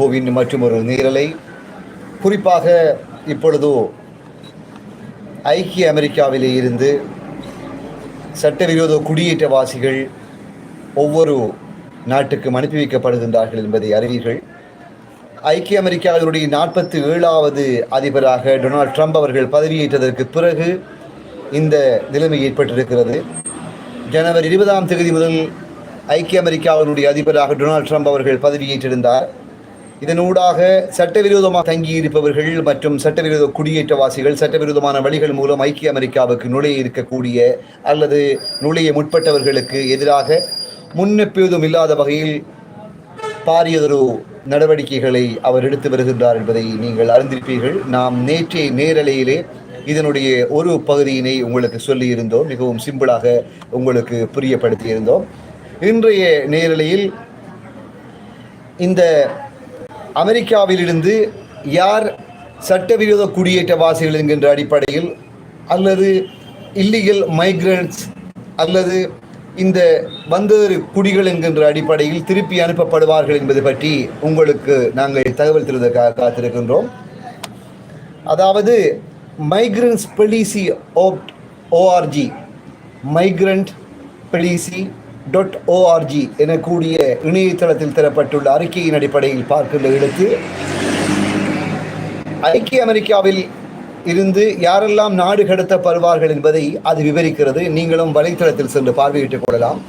இன்ஃபோவின் மற்றும் ஒரு நீரலை. குறிப்பாக இப்பொழுது ஐக்கிய அமெரிக்காவிலே இருந்து சட்டவிரோத குடியேற்றவாசிகள் ஒவ்வொரு நாட்டுக்கும் அனுப்பி வைக்கப்படுகின்றார்கள் என்பதை அறிவீர்கள். ஐக்கிய அமெரிக்காவினுடைய நாற்பத்தி ஏழாவது அதிபராக டொனால்ட் ட்ரம்ப் அவர்கள் பதவியேற்றதற்கு பிறகு இந்த நிலைமை ஏற்பட்டிருக்கிறது. ஜனவரி இருபதாம் தேதி முதல் ஐக்கிய அமெரிக்காவினுடைய அதிபராக டொனால்ட் ட்ரம்ப் அவர்கள் பதவியேற்றிருந்தார். இதனூடாக சட்டவிரோதமாக தங்கியிருப்பவர்கள் மற்றும் சட்டவிரோத குடியேற்றவாசிகள் சட்டவிரோதமான வழிகள் மூலம் ஐக்கிய அமெரிக்காவுக்கு நுழைய இருக்கக்கூடிய அல்லது நுழைய முற்பட்டவர்களுக்கு எதிராக முன்னெப்போதும் இல்லாத வகையில் பாரியதொரு நடவடிக்கைகளை அவர் எடுத்து வருகின்றார் என்பதை நீங்கள் அறிந்திருப்பீர்கள். நாம் நேற்றைய நேரலையிலே இதனுடைய ஒரு பகுதியினை உங்களுக்கு சொல்லியிருந்தோம். மிகவும் சிம்பிளாக உங்களுக்கு புரியப்படுத்தியிருந்தோம். இன்றைய நேரலையில் இந்த அமெரிக்காவிலிருந்து யார் சட்டவிரோத குடியேற்றவாசிகள் என்கின்ற அடிப்படையில் அல்லது இல்லீகல் மைக்ரண்ட்ஸ் அல்லது இந்த வந்தேறு குடிகள் என்கின்ற அடிப்படையில் திருப்பி அனுப்பப்படுவார்கள் என்பது பற்றி உங்களுக்கு நாங்கள் தகவல் தருவதற்காக காத்திருக்கின்றோம். அதாவது migrants policy ஓப்ட் org migrant policy dot org எனக்கூடிய இணையதளத்தில் தரப்பட்டுள்ள அறிக்கையின் அடிப்படையில் பார்க்கின்ற இடத்து ஐக்கிய அமெரிக்காவில் இருந்து யாரெல்லாம் நாடு கடத்தப்படுவார்கள் என்பதை அது விவரிக்கிறது. நீங்களும் வலைத்தளத்தில் சென்று பார்வையிட்டுக் கொள்ளலாம்.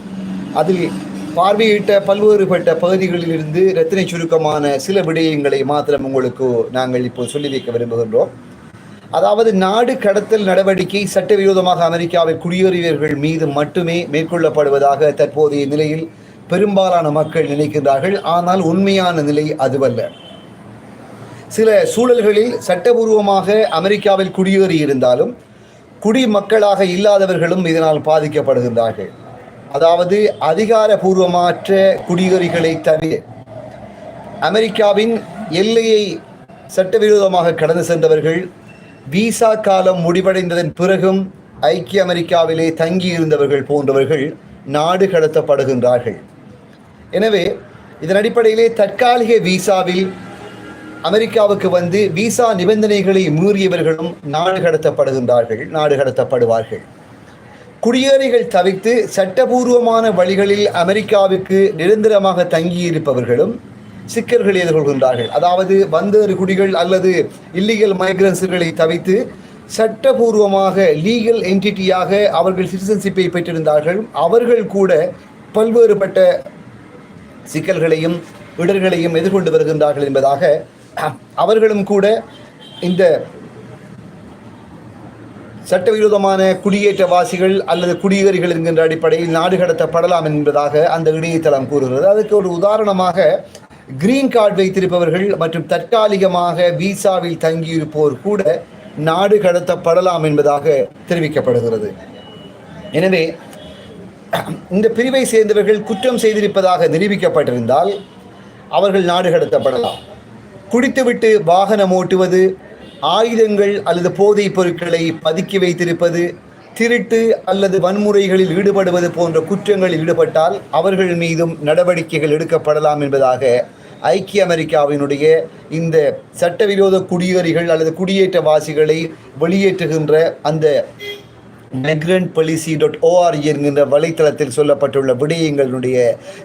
அதில் பார்வையிட்ட பல்வேறுபட்ட பகுதிகளில் இருந்து ரத்தினை சுருக்கமான சில விடயங்களை மாத்திரம் உங்களுக்கு நாங்கள் இப்போ சொல்லி வைக்க விரும்புகின்றோம். அதாவது நாடு கடத்தல் நடவடிக்கை சட்டவிரோதமாக அமெரிக்காவில் குடியேறியவர்கள் மீது மட்டுமே மேற்கொள்ளப்படுவதாக தற்போதைய நிலையில் பெரும்பாலான மக்கள் நினைக்கின்றார்கள். ஆனால் உண்மையான நிலை அதுவல்ல. சில சூழல்களில் சட்டபூர்வமாக அமெரிக்காவில் குடியேறி இருந்தாலும் குடிமக்களாக இல்லாதவர்களும் இதனால் பாதிக்கப்படுகின்றார்கள். அதாவது அதிகாரபூர்வமாற்ற குடியேறிகளை தவிர அமெரிக்காவின் எல்லையை சட்டவிரோதமாக கடந்து சென்றவர்கள் விசா காலம் முடிவடைந்ததன் பிறகும் ஐக்கிய அமெரிக்காவிலே தங்கியிருந்தவர்கள் போன்றவர்கள் நாடு கடத்தப்படுகின்றார்கள். எனவே இதன் அடிப்படையிலே தற்காலிக விசாவில் அமெரிக்காவுக்கு வந்து விசா நிபந்தனைகளை மீறியவர்களும் நாடு கடத்தப்படுகின்றார்கள் நாடு கடத்தப்படுவார்கள். குடியேறிகள் தவிர்த்து சட்டபூர்வமான வழிகளில் அமெரிக்காவுக்கு நிரந்தரமாக தங்கியிருப்பவர்களும் சிக்கல்களை எதிர்கொள்கின்றார்கள். அதாவது வந்தேறு குடிகள் அல்லது இல்லீகல் மைக்ரன்ஸுகளை தவிர்த்து சட்டபூர்வமாக லீகல் என்டிட்டியாக அவர்கள் சிட்டிசன்ஷிப்பை பெற்றிருந்தார்கள். அவர்கள் கூட பல்வேறுபட்ட சிக்கல்களையும் இடர்களையும் எதிர்கொண்டு வருகின்றார்கள் என்பதாக அவர்களும் கூட இந்த சட்டவிரோதமான குடியேற்றவாசிகள் அல்லது குடியேறிகள் என்கின்ற அடிப்படையில் நாடு கடத்தப்படலாம் என்பதாக அந்த இணையதளம் கூறுகிறது. அதுக்கு ஒரு உதாரணமாக கிரீன் கார்டு வைத்திருப்பவர்கள் மற்றும் தற்காலிகமாக விசாவில் தங்கியிருப்போர் கூட நாடு கடத்தப்படலாம் என்பதாக தெரிவிக்கப்படுகிறது. எனவே இந்த பிரிவை சேர்ந்தவர்கள் குற்றம் செய்திருப்பதாக நிரூபிக்கப்பட்டிருந்தால் அவர்கள் நாடு கடத்தப்படலாம். குடித்துவிட்டு வாகனம் ஓட்டுவது ஆயுதங்கள் அல்லது போதைப் பொருட்களை பதுக்கி வைத்திருப்பது திருட்டு அல்லது வன்முறைகளில் ஈடுபடுவது போன்ற குற்றங்களில் ஈடுபட்டால் அவர்கள் மீதும் நடவடிக்கைகள் எடுக்கப்படலாம் என்பதாக ஐக்கிய அமெரிக்காவினுடைய இந்த சட்டவிரோத குடியேறிகள் அல்லது குடியேற்றவாசிகளை வெளியேற்றுகின்ற அந்த மைக்ரண்ட் பாலிசி டாட் ஓஆர்இ என்கின்ற வலைத்தளத்தில் சொல்லப்பட்டுள்ள விடயங்களுடைய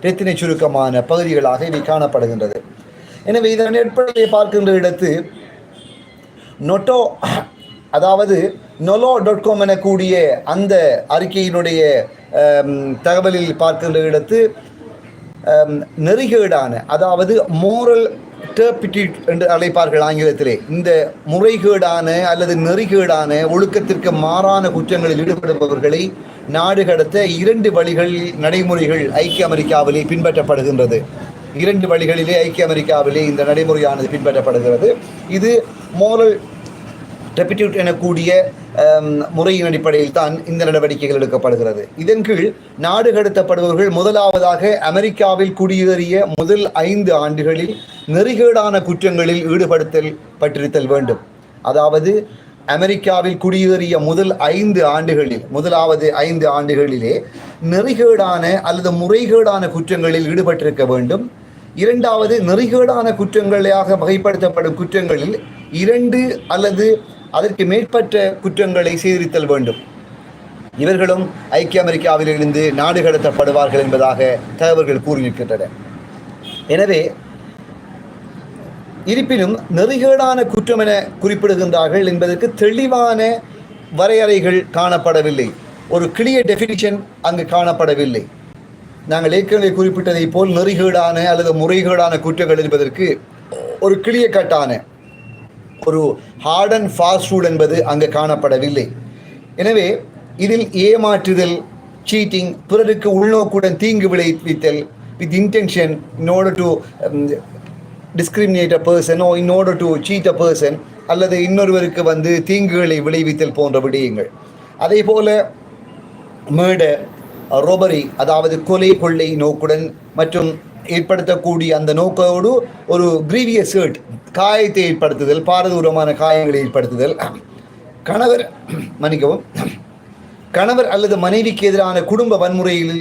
ரத்தின சுருக்கமான பகுதிகளாக இவை காணப்படுகின்றது. எனவே இதன் அடிப்படையை பார்க்கின்ற இடத்து நொட்டோ அதாவது நொலோ டாட் காம் எனக்கூடிய அந்த அறிக்கையினுடைய தகவலில் பார்க்கின்ற இடத்து Um, நெறிகேடான அதாவது மோரல் டேபிட்டியூட் என்று அழைப்பார்கள் ஆங்கிலத்திலே. இந்த முறைகேடான அல்லது நெறிகேடான ஒழுக்கத்திற்கு மாறான குற்றங்களில் ஈடுபடுபவர்களை நாடு கடத்த இரண்டு வழிகள் நடைமுறைகள் ஐக்கிய அமெரிக்காவிலே பின்பற்றப்படுகின்றது. இரண்டு வழிகளிலே ஐக்கிய அமெரிக்காவிலே இந்த நடைமுறையானது பின்பற்றப்படுகிறது. இது மோரல் டெபிட்யூட் எனக்கூடிய um, முறையின் அடிப்படையில் தான் இந்த நடவடிக்கைகள் எடுக்கப்படுகிறது. இதன் கீழ் நாடு கடத்தப்படுபவர்கள் முதலாவதாக அமெரிக்காவில் குடியேறிய முதல் ஐந்து ஆண்டுகளில் நெறிகேடான குற்றங்களில் ஈடுபடுத்தல் பற்றிருத்தல் வேண்டும். அதாவது அமெரிக்காவில் குடியேறிய முதல் ஐந்து ஆண்டுகளில் முதலாவது ஐந்து ஆண்டுகளிலே நெறிகேடான அல்லது முறைகேடான குற்றங்களில் ஈடுபட்டிருக்க வேண்டும். இரண்டாவது நெறிகேடான குற்றங்களாக வகைப்படுத்தப்படும் குற்றங்களில் இரண்டு அல்லது அதற்கு மேற்பட்ட குற்றங்களை சீர்திருத்தல் வேண்டும். இவர்களும் ஐக்கிய அமெரிக்காவிலிருந்து நாடு கடத்தப்படுவார்கள் என்பதாக தகவல்கள் கூறியிருக்கின்றன. எனவே இருப்பினும் நெறிகேடான குற்றம் என குறிப்பிடுகின்றார்கள் என்பதற்கு தெளிவான வரையறைகள் காணப்படவில்லை. ஒரு கிளியர் டெஃபினிஷன் அங்கு காணப்படவில்லை. நாங்கள் ஏற்கனவே குறிப்பிட்டதை போல் நெறிகேடான அல்லது முறைகேடான குற்றங்கள் என்பதற்கு ஒரு கிளிய கட்டான ஒரு ஹார்ட் அண்ட் ஃபாஸ்ட் ரூல் என்பது அங்கு காணப்படவில்லை. எனவே இதில் ஏமாற்றுதல் சீட்டிங் பிறருக்கு உள்நோக்குடன் தீங்கு விளைவித்தல் with intention in order to discriminate a person or in order to cheat a person அல்லது இன்னொருவருக்கு வந்து தீங்குகளை விளைவித்தல் போன்ற விடயங்கள். அதே போல மேர்டர் ரோபரி அதாவது கொலை கொள்ளை நோக்குடன் மற்றும் ஏற்படுத்தக்கூடிய அந்த நோக்கோடு ஒரு கிரீவியஸ் ஹர்ட் காயத்தை ஏற்படுத்துதல் பாரதூரமான காயங்களை ஏற்படுத்துதல். கணவர் மன்னிக்கவும் கணவர் அல்லது மனைவிக்கு எதிரான குடும்ப வன்முறையில்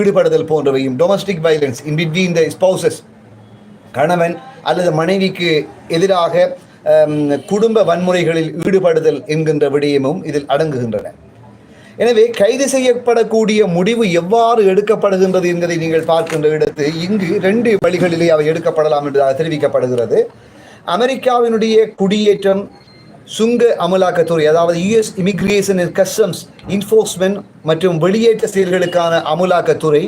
ஈடுபடுதல் போன்றவையும் domestic violence in between the spouses கணவன் அல்லது மனைவிக்கு எதிராக குடும்ப வன்முறைகளில் ஈடுபடுதல் என்கின்ற விடயமும் இதில் அடங்குகின்றன. எனவே கைது செய்யப்படக்கூடிய முடிவு எவ்வாறு எடுக்கப்படுகின்றது என்பதை நீங்கள் பார்க்கின்ற இடத்து இங்கு ரெண்டு வழிகளிலே அவை எடுக்கப்படலாம் என்றதாக தெரிவிக்கப்படுகிறது. அமெரிக்காவினுடைய குடியேற்றம் சுங்க அமலாக்கத்துறை அதாவது US immigration and customs enforcement மற்றும் வெளியேற்ற செயல்களுக்கான அமலாக்கத்துறை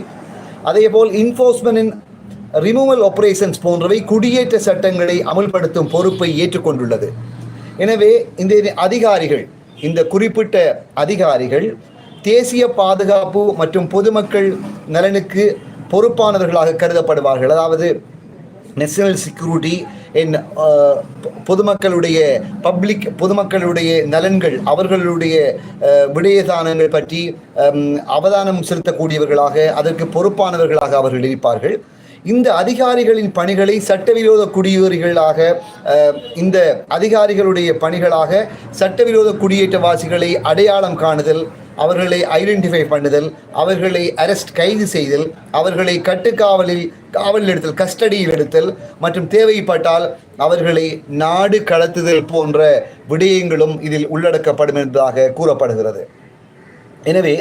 அதேபோல் இன்ஃபோர்ஸ்மெண்டின் ரிமூவல் ஆப்ரேஷன்ஸ் போன்றவை குடியேற்ற சட்டங்களை அமல்படுத்தும் பொறுப்பை ஏற்றுக்கொண்டுள்ளது. எனவே இந்த அதிகாரிகள் இந்த குறிப்பிட்ட அதிகாரிகள் தேசிய பாதுகாப்பு மற்றும் பொதுமக்கள் நலனுக்கு பொறுப்பானவர்களாக கருதப்படுவார்கள். அதாவது நேஷனல் செக்யூரிட்டி என் பொதுமக்களுடைய பப்ளிக் பொதுமக்களுடைய நலன்கள் அவர்களுடைய uh, விடயதானங்கள் பற்றி um, அவதானம் செலுத்தக்கூடியவர்களாக அதற்கு பொறுப்பானவர்களாக அவர்கள் இருப்பார்கள். இந்த அதிகாரிகளின் பணிகளை சட்டவிரோத குடியேறிகளாக uh, இந்த அதிகாரிகளுடைய பணிகளாக சட்டவிரோத குடியேற்றவாசிகளை அடையாளம் காணுதல் அவர்களை ஐடென்டிஃபை பண்ணுதல் அவர்களை அரெஸ்ட் கைது செய்தல் அவர்களை கட்டுக்காவலில் காவலில் எடுத்தல் கஸ்டடியில் எடுத்தல் மற்றும் தேவைப்பட்டால் அவர்களை நாடு கடத்துதல் போன்ற விடயங்களும் இதில் உள்ளடக்கப்படும் என்பதாக கூறப்படுகிறது. எனவே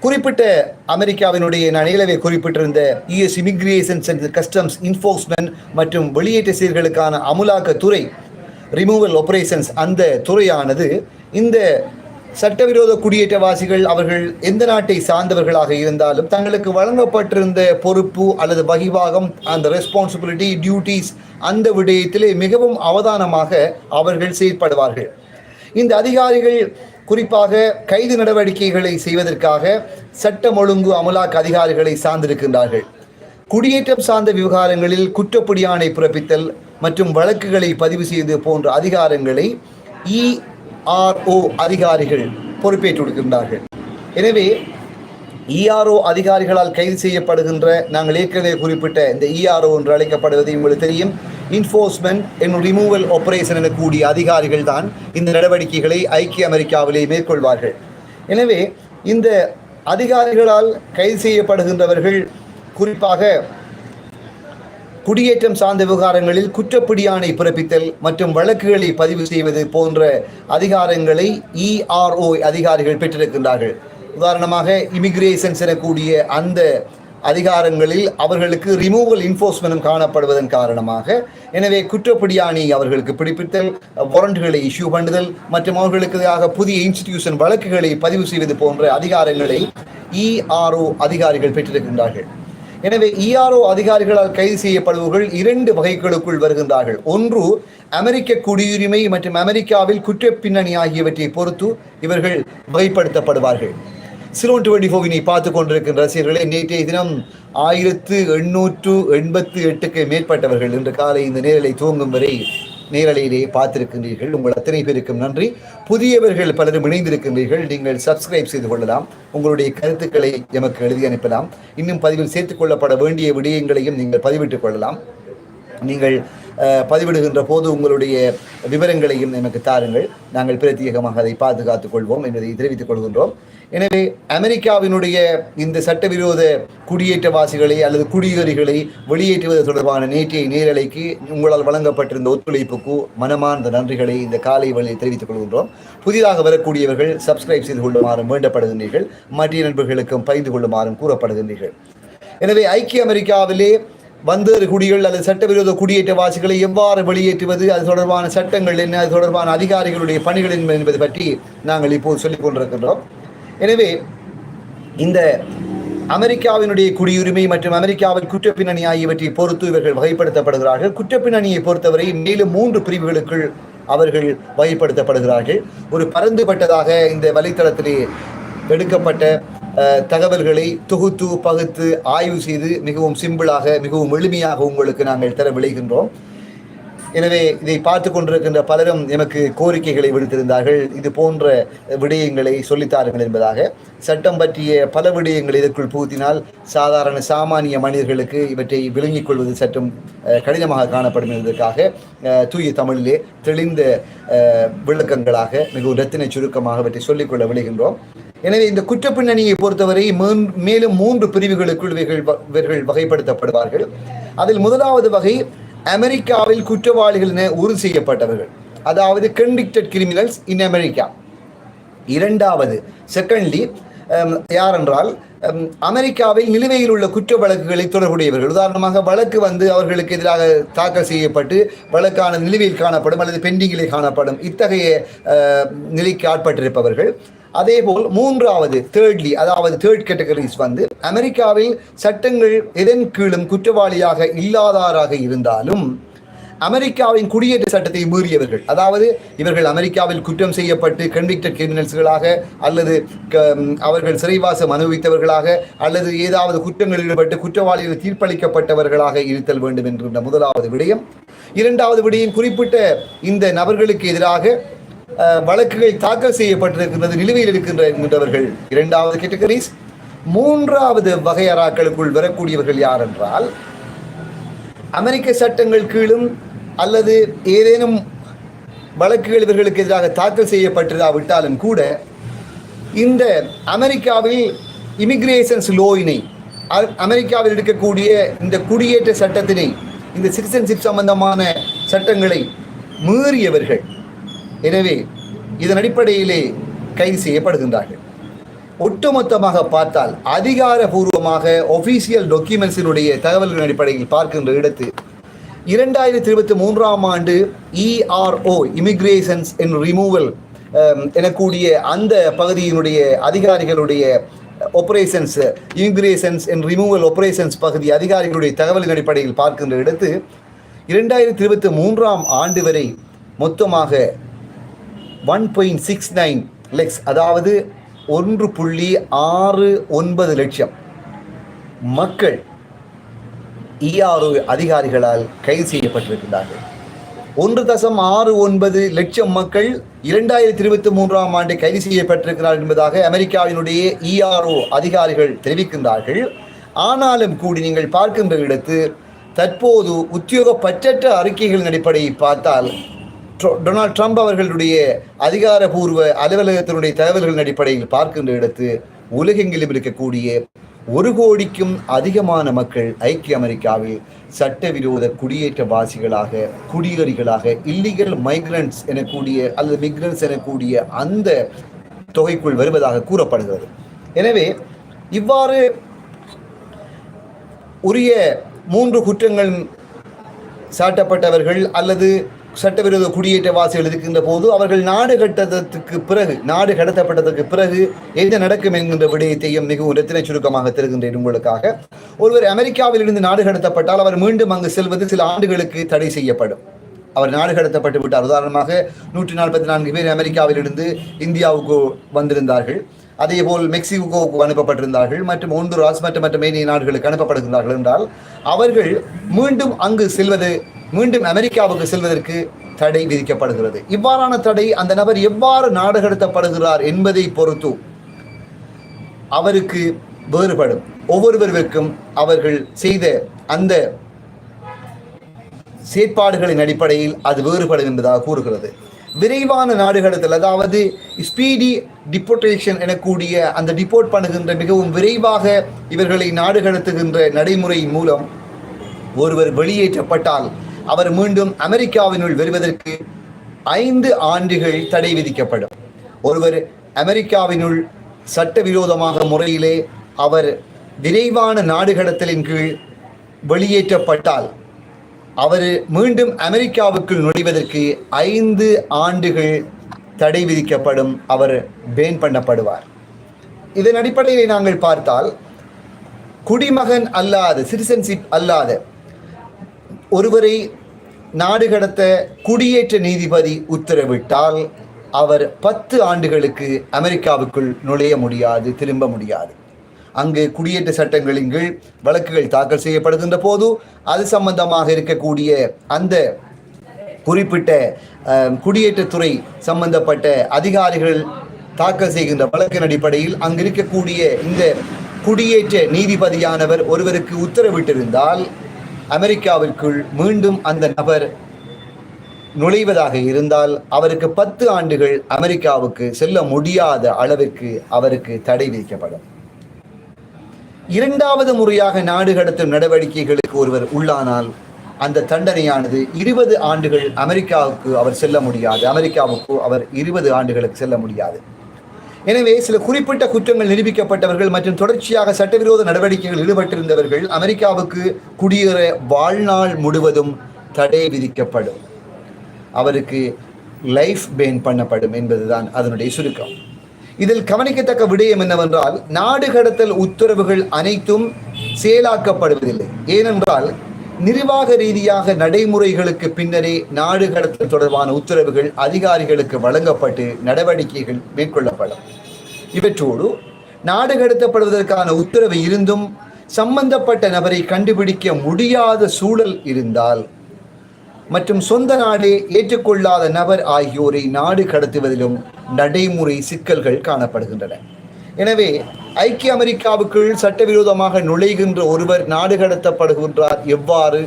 குறிப்பிட்ட அமெரிக்காவினுடைய நான் குறிப்பிட்டிருந்த US immigrations and customs enforcement மற்றும் வெளியேற்ற செயல்களுக்கான அமுலாக்கத்துறை ரிமூவல் ஆப்ரேஷன்ஸ் அந்த துறையானது இந்த சட்டவிரோத குடியேற்றவாசிகள் அவர்கள் எந்த நாட்டை சார்ந்தவர்களாக இருந்தாலும் தங்களுக்கு வழங்கப்பட்டிருந்த பொறுப்பு அல்லது வகிவாகம் அந்த ரெஸ்பான்சிபிலிட்டி டியூட்டிஸ் அந்த விடயத்திலே மிகவும் அவதானமாக அவர்கள் செயற்படுவார்கள். இந்த அதிகாரிகள் குறிப்பாக கைது நடவடிக்கைகளை செய்வதற்காக சட்டம் ஒழுங்கு அமலாக்க அதிகாரிகளை சார்ந்திருக்கின்றார்கள். குடியேற்றம் சார்ந்த விவகாரங்களில் குற்றப்படியானை பிறப்பித்தல் மற்றும் வழக்குகளை பதிவு செய்வது போன்ற அதிகாரங்களை இ இஆர்ஓ அதிகாரிகள் பொறுப்பேற்றிருக்கின்றார்கள் எனவே இஆர்ஓ அதிகாரிகளால் கைது செய்யப்படுகின்ற நாங்கள் ஏற்கனவே குறிப்பிட்ட இந்த இஆர்ஓ என்று அழைக்கப்படுவது உங்களுக்கு தெரியும். இன்ஃபோர்ஸ்மெண்ட் என்னும் ரிமூவல் ஆபரேஷன் எனக்கூடிய அதிகாரிகள் தான் இந்த நடவடிக்கைகளை ஐக்கிய அமெரிக்காவிலே மேற்கொள்வார்கள். எனவே இந்த அதிகாரிகளால் கைது செய்யப்படுகின்றவர்கள் குறிப்பாக குடியேற்றம் சார்ந்த விவகாரங்களில் குற்றப்பிடியாணை பிறப்பித்தல் மற்றும் வழக்குகளை பதிவு செய்வது போன்ற அதிகாரங்களை இஆர்ஓ அதிகாரிகள் பெற்றிருக்கின்றார்கள். உதாரணமாக இமிகிரேஷன்ஸ் எனக்கூடிய அந்த அதிகாரங்களில் அவர்களுக்கு ரிமூவல் இன்ஃபோர்ஸ்மெண்ட் காணப்படுவதன் காரணமாக எனவே குற்றப்பிடியாணி அவர்களுக்கு பிடிப்பித்தல் வாரண்ட்களை இஷ்யூ பண்ணுதல் மற்றும் அவர்களுக்காக புதிய இன்ஸ்டிடியூஷன் வழக்குகளை பதிவு செய்வது போன்ற அதிகாரங்களை இஆர்ஓ அதிகாரிகள் பெற்றிருக்கின்றார்கள். எனவே இஆர்ஓ அதிகாரிகளால் கைது செய்யப்படுபவர்கள் இரண்டு வகைகளுக்குள் வருகின்றார்கள். ஒன்று அமெரிக்க குடியுரிமை மற்றும் அமெரிக்காவில் குற்ற பின்னணி ஆகியவற்றை பொறுத்து இவர்கள் வகைப்படுத்தப்படுவார்கள். சிலோன் டுவெண்டி ஃபோவினை பார்த்து கொண்டிருக்கின்ற ரசிகர்களே நேற்றைய தினம் ஆயிரத்து எண்ணூற்று எண்பத்து எட்டுக்கு மேற்பட்டவர்கள் இன்று காலை இந்த நேரலை துவங்கும் வரை நேரலையிலே பார்த்திருக்கின்றீர்கள். உங்கள் அத்தனை பேருக்கும் நன்றி. புதியவர்கள் பலரும் இணைந்திருக்கின்றீர்கள். நீங்கள் சப்ஸ்கிரைப் செய்து கொள்ளலாம். உங்களுடைய கருத்துக்களை எமக்கு எழுதி அனுப்பலாம். இன்னும் பதிவில் சேர்த்துக் கொள்ளப்பட வேண்டிய விடயங்களையும் நீங்கள் பதிவிட்டுக் கொள்ளலாம். நீங்கள் பதிவிடுகின்ற போது உங்களுடைய விவரங்களையும் எனக்கு தாருங்கள். நாங்கள் பிரத்யேகமாக அதை பாதுகாத்துக் கொள்வோம் என்பதை தெரிவித்துக் கொள்கின்றோம். எனவே அமெரிக்காவினுடைய இந்த சட்டவிரோத குடியேற்றவாசிகளை அல்லது குடியேறிகளை வெளியேற்றுவது தொடர்பான நேற்றைய நேரலைக்கு உங்களால் வழங்கப்பட்டிருந்த ஒத்துழைப்புக்கு மனமார்ந்த நன்றிகளை இந்த காலை வழியில் தெரிவித்துக் கொள்கின்றோம். புதிதாக வரக்கூடியவர்கள் சப்ஸ்கிரைப் செய்து கொள்ளுமாறும் வேண்டப்படுகின்றீர்கள். மற்ற நண்பர்களுக்கும் பகிர்ந்து கொள்ளுமாறும் கூறப்படுகின்றீர்கள். எனவே ஐக்கிய அமெரிக்காவிலே வந்தேறு குடிகள் அல்லது சட்டவிரோத குடியேற்றவாசிகளை எவ்வாறு வெளியேற்றுவது அது தொடர்பான சட்டங்கள் என்ன அது தொடர்பான அதிகாரிகளுடைய பணிகள் என்ன என்பது பற்றி நாங்கள் இப்போது சொல்லிக் கொண்டிருக்கின்றோம். எனவே இந்த அமெரிக்காவினுடைய குடியுரிமை மற்றும் அமெரிக்காவில் குற்றப்பின்னணி ஆகியவற்றை பொறுத்து இவர்கள் வகைப்படுத்தப்படுகிறார்கள். குற்றப்பின்னணியை பொறுத்தவரை மேலும் மூன்று பிரிவுகளுக்குள் அவர்கள் வகைப்படுத்தப்படுகிறார்கள். ஒரு பரந்துபட்டதாக இந்த வலைத்தளத்திலே எடுக்கப்பட்ட தகவல்களை தொகுத்து பகுத்து ஆய்வு செய்து மிகவும் சிம்பிளாக மிகவும் எளிமையாக உங்களுக்கு நாங்கள் தர விளைகின்றோம் எனவே இதை பார்த்து கொண்டிருக்கின்ற பலரும் எமக்கு கோரிக்கைகளை விடுத்திருந்தார்கள். இது போன்ற விடயங்களை சொல்லித்தாருங்கள் என்பதாக. சட்டம் பற்றிய பல விடயங்கள் இதற்குள் புகுத்தினால் சாதாரண சாமானிய மனிதர்களுக்கு இவற்றை விளங்கிக் கொள்வது சற்றும் கடினமாக காணப்படும் என்பதற்காக தூய தமிழிலே தெளிந்த விளக்கங்களாக மிகவும் ரத்தின சுருக்கமாக இவற்றை சொல்லிக்கொள்ள விளைகின்றோம் எனவே இந்த குற்றப்பின்னணியை பொறுத்தவரை மேலும் மூன்று பிரிவுகளுக்குள் இவர்கள் இவர்கள் வகைப்படுத்தப்படுவார்கள். அதில் முதலாவது வகை அமெரிக்காவில் குற்றவாளிகள் என உறுதி செய்யப்பட்டவர்கள். அதாவது கண்டிக்டட் கிரிமினல்ஸ் இன் அமெரிக்கா இரண்டாவது செகண்ட்லி um, யார் என்றால் um, அமெரிக்காவில் நிலுவையில் உள்ள குற்ற வழக்குகளை தொடர்புடையவர்கள். உதாரணமாக வழக்கு வந்து அவர்களுக்கு எதிராக தாக்கல் செய்யப்பட்டு வழக்கான நிலுவையில் காணப்படும் அல்லது பெண்டிங்கிலே காணப்படும் இத்தகைய uh, நிலைக்கு ஆட்பட்டிருப்பவர்கள். அதேபோல் மூன்றாவது தேர்ட்லி அதாவது தேர்ட் கேட்டகரிஸ் வந்து அமெரிக்காவில் சட்டங்கள் எதன் கீழும் குற்றவாளியாக இல்லாதாராக இருந்தாலும் அமெரிக்காவின் குடியேற்ற சட்டத்தை மீறியவர்கள் அதாவது இவர்கள் அமெரிக்காவில் குற்றம் செய்யப்பட்டு கன்விக்டட் கிரிமினல்ஸ்களாக அல்லது க- அவர்கள் சிறைவாசம் அனுபவித்தவர்களாக அல்லது ஏதாவது குற்றங்களில் ஈடுபட்டு குற்றவாளிகள் தீர்ப்பளிக்கப்பட்டவர்களாக இருத்தல் வேண்டும் என்கின்ற முதலாவது விடயம். இரண்டாவது விடயம் குறிப்பிட்ட இந்த நபர்களுக்கு எதிராக வழக்குகள் தாக்கல் செய்யப்பட்டிருக்கின்றது நிலுவையில் இருக்கின்ற என்கின்றவர்கள் இரண்டாவது கேட்டகரிஸ் மூன்றாவது வகையறாக்களுக்குள் வரக்கூடியவர்கள் யார் என்றால் அமெரிக்க சட்டங்கள் கீழும் அல்லது ஏதேனும் வழக்குகள் இவர்களுக்கு எதிராக தாக்கல் செய்யப்பட்டிராவிட்டாலும் கூட இந்த அமெரிக்காவில் இமிக்ரேஷன்ஸ் லோயினை அமெரிக்காவில் இருக்கக்கூடிய இந்த குடியேற்ற சட்டத்தினை இந்த சிட்டிசன்ஷிப் சம்பந்தமான சட்டங்களை மீறியவர்கள் எனவே இதன் அடிப்படையிலே கைது செய்யப்படுகின்றார்கள். ஒட்டுமொத்தமாக பார்த்தால் அதிகாரபூர்வமாக ஒஃபீஷியல் டாக்குமெண்ட்ஸினுடைய தகவல்களின் அடிப்படையில் பார்க்கின்ற இடத்து இரண்டாயிரத்தி இருபத்தி மூன்றாம் ஆண்டு இஆர்ஓ இமிக்ரேஷன்ஸ் அண்ட் ரிமூவல் எனக்கூடிய அந்த பகுதியினுடைய அதிகாரிகளுடைய operations immigrations and removal operations பகுதி அதிகாரிகளுடைய தகவலின் அடிப்படையில் பார்க்கின்ற இடத்து இரண்டாயிரத்தி இருபத்தி மூன்றாம் ஆண்டு வரை மொத்தமாக one point six nine lakhs அதாவது ஒன்று புள்ளி ஆறு ஒன்பது லட்சம். மக்கள் இஆர்ஓ அதிகாரிகளால் கைது செய்யப்பட்டிருக்கிறார்கள் ஒன்று தசம் ஆறு ஒன்பது லட்சம் மக்கள் இரண்டாயிரத்தி இருபத்தி மூன்றாம் ஆண்டு கைது செய்யப்பட்டிருக்கிறார்கள் என்பதாக அமெரிக்காவினுடைய இஆர்ஓ அதிகாரிகள் தெரிவிக்கின்றார்கள். ஆனாலும் கூடி நீங்கள் பார்க்கின்ற இடத்து தற்போது உத்தியோகப்பற்றற்ற அறிக்கைகளின் அடிப்படையில் பார்த்தால் டொனால்ட் ட்ரம்ப் அவர்களுடைய அதிகாரபூர்வ அலுவலகத்தினுடைய தகவல்களின் அடிப்படையில் பார்க்கின்ற இடத்து உலகெங்கிலும் இருக்கக்கூடிய ஒரு கோடிக்கும் அதிகமான மக்கள் ஐக்கிய அமெரிக்காவில் சட்டவிரோத குடியேற்றவாசிகளாக குடியேறிகளாக இல்லீகல் மைக்ரண்ட்ஸ் எனக்கூடிய அல்லது மிக்ரண்ட்ஸ் எனக்கூடிய அந்த தொகைக்குள் வருவதாக கூறப்படுகிறது. எனவே இவ்வாறு உரிய மூன்று குற்றங்கள் சாட்டப்பட்டவர்கள் அல்லது சட்டவிரோத குடியேற்றவாசிகள் இருக்கின்ற போது அவர்கள் நாடு கட்டதற்கு பிறகு நாடு கடத்தப்பட்டதற்கு பிறகு என்ன நடக்கும் என்கின்ற விடயத்தையும் மிகவும் ரத்தின சுருக்கமாக தருகின்றேன் உங்களுக்காக. ஒருவர் அமெரிக்காவில் இருந்து நாடு கடத்தப்பட்டால் அவர் மீண்டும் அங்கு செல்வது சில ஆண்டுகளுக்கு தடை செய்யப்படும். அவர் நாடு கடத்தப்பட்டு விட்டார். உதாரணமாக நூற்றி நாற்பத்தி நான்கு பேர் அமெரிக்காவிலிருந்து இந்தியாவுக்கு வந்திருந்தார்கள். அதே போல் மெக்சிகோவுக்கு அனுப்பப்பட்டிருந்தார்கள். மற்றும் ஒன்றுராஸ் மற்றும் மற்ற மேனிய நாடுகளுக்கு அனுப்பப்படுகிறார்கள் என்றால் அவர்கள் மீண்டும் அங்கு செல்வது மீண்டும் அமெரிக்காவுக்கு செல்வதற்கு தடை விதிக்கப்படுகிறது. இவ்வாறான தடை அந்த நபர் எவ்வாறு நாடு கடத்தப்படுகிறார் என்பதை பொறுத்து அவருக்கு வேறுபடும். ஒவ்வொருவருக்கும் அவர்கள் செய்த அந்த செயற்பாடுகளின் அடிப்படையில் அது வேறுபடும் என்பதாக கூறுகிறது. விரைவான நாடுகளத்தில் அதாவது ஸ்பீடி டிப்போர்டேஷன் எனக்கூடிய அந்த டிப்போர்ட் பண்ணுகின்ற மிகவும் விரைவாக இவர்களை நாடு கடத்துகின்ற நடைமுறையின் மூலம் ஒருவர் வெளியேற்றப்பட்டால் அவர் மீண்டும் அமெரிக்காவினுள் வருவதற்கு ஐந்து ஆண்டுகள் தடை விதிக்கப்படும். ஒருவர் அமெரிக்காவினுள் சட்டவிரோதமாக முறையிலே அவர் விரைவான நாடு கடத்தலின் கீழ் வெளியேற்றப்பட்டால் அவர் மீண்டும் அமெரிக்காவுக்குள் நுழைவதற்கு ஐந்து ஆண்டுகள் தடை விதிக்கப்படும் அவர் பேன் பண்ணப்படுவார். இதன் அடிப்படையில் நாங்கள் பார்த்தால் குடிமகன் அல்லாத சிட்டிசன்ஷிப் அல்லாத ஒருவரை நாடு கடத்த குடியேற்ற நீதிபதி உத்தரவிட்டால் அவர் பத்து ஆண்டுகளுக்கு அமெரிக்காவுக்குள் நுழைய முடியாது திரும்ப முடியாது. அங்கு குடியேற்ற சட்டங்களின் கீழ் வழக்குகள் தாக்கல் செய்யப்படுகின்ற போது அது சம்பந்தமாக இருக்கக்கூடிய அந்த குறிப்பிட்ட குடியேற்றத்துறை சம்பந்தப்பட்ட அதிகாரிகள் தாக்கல் செய்கின்ற வழக்கின் அடிப்படையில் அங்கு இருக்கக்கூடிய இந்த குடியேற்ற நீதிபதியானவர் ஒருவருக்கு உத்தரவிட்டிருந்தால் அமெரிக்காவிற்குள் மீண்டும் அந்த நபர் நுழைவதாக இருந்தால் அவருக்கு பத்து ஆண்டுகள் அமெரிக்காவுக்கு செல்ல முடியாத அளவிற்கு அவருக்கு தடை விதிக்கப்படும். இரண்டாவது முறையாக நாடு கடத்தும் நடவடிக்கைகளுக்கு ஒருவர் உள்ளானால் அந்த தண்டனையானது இருபது ஆண்டுகள் அமெரிக்காவுக்கு அவர் செல்ல முடியாது. அமெரிக்காவுக்கு அவர் இருபது ஆண்டுகளுக்கு செல்ல முடியாது. எனவே சில குறிப்பிட்ட குற்றங்கள் நிரூபிக்கப்பட்டவர்கள் மற்றும் தொடர்ச்சியாக சட்டவிரோத நடவடிக்கைகள் ஈடுபட்டிருந்தவர்கள் அமெரிக்காவுக்கு குடியேற வாழ்நாள் முழுவதும் தடை விதிக்கப்படும். அவருக்கு லைஃப் பேன் பண்ணப்படும் என்பதுதான் அதனுடைய சுருக்கம். இதில் கவனிக்கத்தக்க விடயம் என்னவென்றால் நாடு கடத்தல் உத்தரவுகள் அனைத்தும் செயலாக்கப்படுவதில்லை. ஏனென்றால் நிர்வாக ரீதியாக நடைமுறைகளுக்கு பின்னரே நாடு கடத்தல் தொடர்பான உத்தரவுகள் அதிகாரிகளுக்கு வழங்கப்பட்டு நடவடிக்கைகள் மேற்கொள்ளப்படும். இவற்றோடு நாடு கடத்தப்படுவதற்கான உத்தரவு இருந்தும் சம்பந்தப்பட்ட நபரை கண்டுபிடிக்க முடியாத சூழல் இருந்தால் மற்றும் சொந்த நாடே ஏற்றுக்கொள்ளாத நபர் ஆகியோரை நாடு கடத்துவதிலும் நடைமுறை சிக்கல்கள் காணப்படுகின்றன. எனவே ஐக்கிய அமெரிக்காவுக்குள் சட்டவிரோதமாக நுழைகின்ற ஒருவர் நாடு கடத்தப்படுகின்றார் எவ்வாறு?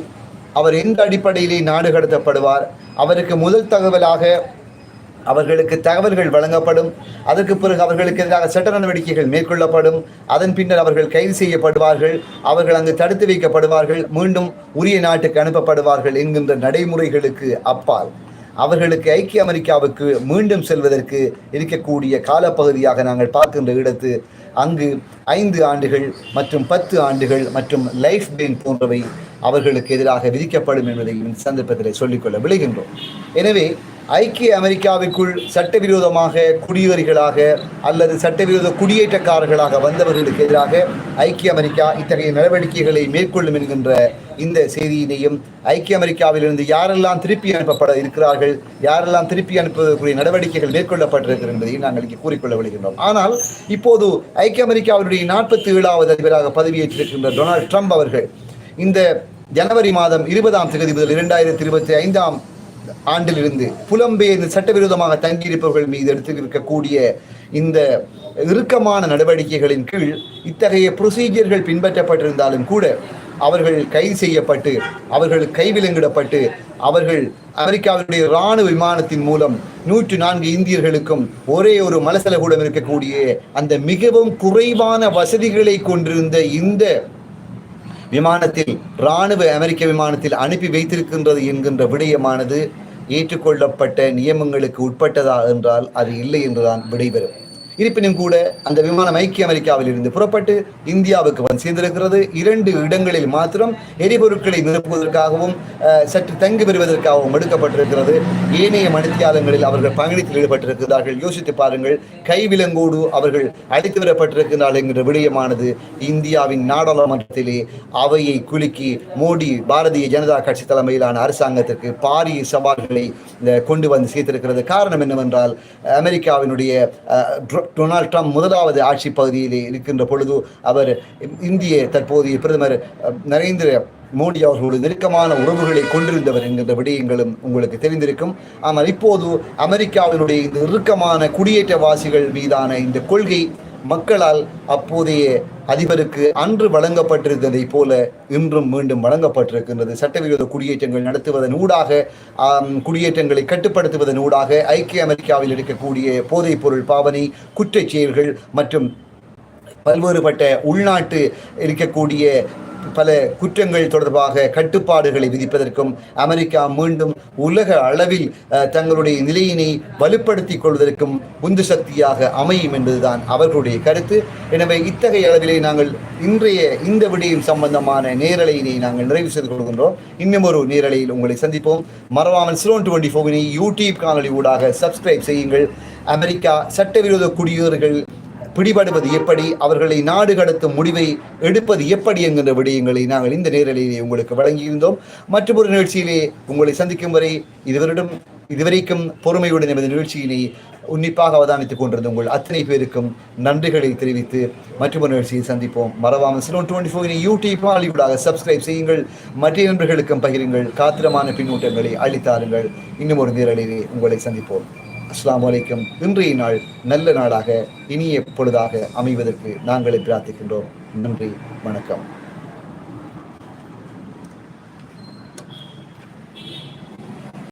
அவர் எந்த அடிப்படையிலே நாடு கடத்தப்படுவார்? அவருக்கு முதல் தகவலாக அவர்களுக்கு தகவல்கள் வழங்கப்படும். அதற்கு பிறகு அவர்களுக்கு எதிராக சட்ட நடவடிக்கைகள் மேற்கொள்ளப்படும். அதன் பின்னர் அவர்கள் கைது செய்யப்படுவார்கள். அவர்கள் அங்கு தடுத்து வைக்கப்படுவார்கள். மீண்டும் உரிய நாட்டுக்கு அனுப்பப்படுவார்கள் என்கின்ற நடைமுறைகளுக்கு அப்பால். அவர்களுக்கு ஐக்கிய அமெரிக்காவுக்கு மீண்டும் செல்வதற்கு இருக்கக்கூடிய காலப்பகுதியாக நாங்கள் பார்க்கின்ற இடத்து அங்கு ஐந்து ஆண்டுகள் மற்றும் பத்து ஆண்டுகள் மற்றும் லைஃப் பெயின் போன்றவை அவர்களுக்கு எதிராக விதிக்கப்படும் என்பதை சந்தர்ப்பத்தில் சொல்லிக்கொள்ள விளைகின்றோம் எனவே ஐக்கிய அமெரிக்காவிற்குள் சட்டவிரோதமாக குடியேறிகளாக அல்லது சட்டவிரோத குடியேற்றக்காரர்களாக வந்தவர்களுக்கு எதிராக ஐக்கிய அமெரிக்கா இத்தகைய நடவடிக்கைகளை மேற்கொள்ளும் என்கின்ற இந்த செய்தியினையும் ஐக்கிய அமெரிக்காவிலிருந்து யாரெல்லாம் திருப்பி அனுப்பப்பட இருக்கிறார்கள் யாரெல்லாம் திருப்பி அனுப்புவதற்குரிய நடவடிக்கைகள் மேற்கொள்ளப்பட்டிருக்கிறது என்பதையும் நாங்கள் இங்கே கூறிக்கொள்ள விடுகின்றோம் ஆனால் இப்போது ஐக்கிய அமெரிக்காவினுடைய நாற்பத்தி ஏழாவது அதிபராக பதவியேற்றிருக்கின்ற டொனால்ட் ட்ரம்ப் அவர்கள் இந்த ஜனவரி மாதம் இருபதாம் தேதி முதல் இரண்டாயிரத்தி இருபத்தி ஐந்தாம் ஆண்டிலிருந்து புலம்பெயர்ந்து சட்டவிரோதமாக தங்கியிருப்பவர்கள் மீது எடுத்திருக்கக்கூடிய இந்த இறுக்கமான நடவடிக்கைகளின் கீழ் இத்தகைய ப்ரொசீஜர்கள் பின்பற்றப்பட்டிருந்தாலும் கூட அவர்கள் கைது செய்யப்பட்டு அவர்கள் கைவிலங்கிடப்பட்டு அவர்கள் அமெரிக்காவினுடைய இராணுவ விமானத்தின் மூலம் நூற்று நான்கு இந்தியர்களுக்கும் ஒரே ஒரு மலசலகூடம் இருக்கக்கூடிய அந்த மிகவும் குறைவான வசதிகளை கொண்டிருந்த இந்த விமானத்தில் இராணுவ அமெரிக்க விமானத்தில் அனுப்பி வைத்திருக்கின்றது என்கின்ற விடயமானது ஏற்றுக்கொள்ளப்பட்ட நியமங்களுக்கு உட்பட்டதா என்றால் அது இல்லை என்றுதான் விடைபெறும். இருப்பினும் கூட அந்த விமானம் ஐக்கிய அமெரிக்காவில் இருந்து புறப்பட்டு இந்தியாவுக்கு வந்து சேர்ந்திருக்கிறது. இரண்டு இடங்களில் மாத்திரம் எரிபொருட்களை நிரப்புவதற்காகவும் சற்று தங்கி பெறுவதற்காகவும் எடுக்கப்பட்டிருக்கிறது. ஏனைய மணித்தியாலங்களில் அவர்கள் பயணத்தில் ஈடுபட்டிருக்கிறார்கள். யோசித்து பாருங்கள் கைவிலங்கோடு அவர்கள் அழைத்து வரப்பட்டிருக்கிறார்கள் என்கிற விடயமானது இந்தியாவின் நாடாளுமன்றத்திலே அவையை குலுக்கி மோடி பாரதிய ஜனதா கட்சி தலைமையிலான அரசாங்கத்திற்கு பாரிய சவால்களை கொண்டு வந்து சேர்த்திருக்கிறது. காரணம் என்னவென்றால் அமெரிக்காவினுடைய டொனால்ட் ட்ரம்ப் முதலாவது ஆட்சி பகுதியிலே இருக்கின்ற பொழுது அவர் இந்திய தற்போதைய பிரதமர் நரேந்திர மோடி அவர்களோடு நெருக்கமான உறவுகளை கொண்டிருந்தவர் என்கின்ற விடயங்களும் உங்களுக்கு தெரிந்திருக்கும். ஆனால் இப்போது அமெரிக்காவினுடைய இந்த இறுக்கமான குடியேற்றவாசிகள் மீதான இந்த கொள்கை மக்களால் அப்போதைய அதிபருக்கு அன்று வழங்கப்பட்டிருந்ததை போல இன்றும் மீண்டும் வழங்கப்பட்டிருக்கின்றது. சட்டவிரோத குடியேற்றங்கள் நடத்துவதன் ஊடாக குடியேற்றங்களை கட்டுப்படுத்துவதன் ஊடாக ஐக்கிய அமெரிக்காவில் இருக்கக்கூடிய போதைப் பொருள் பாவனை குற்றச் செயல்கள் மற்றும் பல்வேறுபட்ட உள்நாட்டு இருக்கக்கூடிய பல குற்றங்கள் தொடர்பாக கட்டுப்பாடுகளை விதிப்பதற்கும் அமெரிக்கா மீண்டும் உலக அளவில் தங்களுடைய நிலையினை வலுப்படுத்திக் கொள்வதற்கும் உந்து சக்தியாக அமையும் என்பதுதான் அவர்களுடைய கருத்து. எனவே இத்தகைய அளவிலே நாங்கள் இன்றைய இந்த விடயம் சம்பந்தமான நேரலையினை நாங்கள் நிறைவு செய்து கொள்கின்றோம். இன்னும் ஒரு நேரலையில் உங்களை சந்திப்போம். மறவாமல் ஸ்லோன் டுவெண்ட்டி ஃபோவினை யூடியூப் காணொலி ஊடாக சப்ஸ்கிரைப் செய்யுங்கள். அமெரிக்கா சட்டவிரோத குடியேறுகள் பிடிபடுவது எப்படி? அவர்களை நாடு கடத்தும் முடிவை எடுப்பது எப்படி என்கின்ற விடயங்களை நாங்கள் இந்த நேரலையிலே உங்களுக்கு வழங்கியிருந்தோம். மற்றொரு நிகழ்ச்சியிலே உங்களை சந்திக்கும் வரை இதுவரிடம் இதுவரைக்கும் பொறுமையுடன் எமது நிகழ்ச்சியினை உன்னிப்பாக அவதானித்துக் கொண்டிருந்த உங்கள் அத்தனை பேருக்கும் நன்றிகளை தெரிவித்து மற்றொரு நிகழ்ச்சியை சந்திப்போம். மறவாமல் சிலோன் டுவெண்ட்டி ஃபோர் யூடியூப் ஹாலிவுடாக சப்ஸ்கிரைப் செய்யுங்கள். மற்ற நண்பர்களுக்கும் பகிருங்கள். காத்திரமான பின்னூட்டங்களை அளித்தாருங்கள். இன்னும் ஒரு நேரலிலே உங்களை சந்திப்போம். அஸ்லாம் அலைக்கும். இன்றைய நாள் நல்ல நாளாக இனிய பொழுதாக அமைவதற்கு நாங்களே பிரார்த்திக்கின்றோம். நன்றி வணக்கம்.